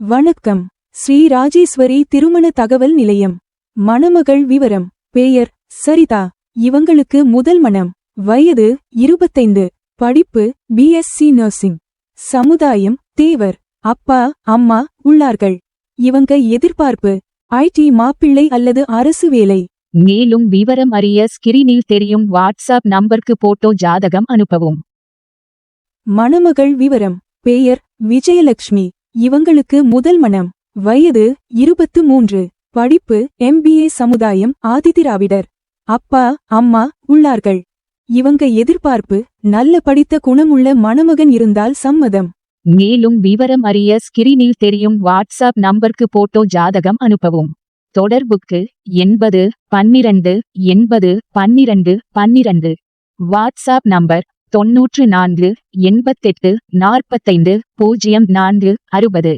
வணக்கம். ஸ்ரீ ராஜேஸ்வரி திருமண தகவல் நிலையம். மணமகள் விவரம். பெயர் சரிதா. இவங்களுக்கு முதல் மணம் வயது இருபத்தைந்து. படிப்பு பிஎஸ்சி நர்சிங் சமுதாயம் தேவர். அப்பா அம்மா உள்ளார்கள். இவங்க எதிர்பார்ப்பு. ஐடி மாப்பிள்ளை அல்லது அரசு வேலை. மேலும் விவரம் அறிய ஸ்கிரீனில் தெரியும் வாட்ஸ்அப் நம்பருக்கு போட்டோ ஜாதகம் அனுப்பவும். மணமகள் விவரம். பெயர் விஜயலட்சுமி. இவங்களுக்கு முதல் மனம் வயது இருபத்து மூன்று படிப்பு எம்பிஏ சமுதாயம் ஆதிதிராவிடர். அப்பா அம்மா உள்ளார்கள். இவங்க எதிர்பார்ப்பு நல்ல படித்த குணமுள்ள மணமகன் இருந்தால் சம்மதம். மேலும் விவரம் அறிய ஸ்கிரீனில் தெரியும் வாட்ஸ்அப் நம்பருக்கு போட்டோ ஜாதகம் அனுப்பவும். தொடர்புக்கு எண்பது பன்னிரண்டு எண்பது பன்னிரண்டு பன்னிரண்டு. வாட்ஸ்அப் நம்பர் தொன்னூற்று நான்கு எண்பத்தெட்டு நாற்பத்தைந்து பூஜ்ஜியம் நான்கு அறுபது.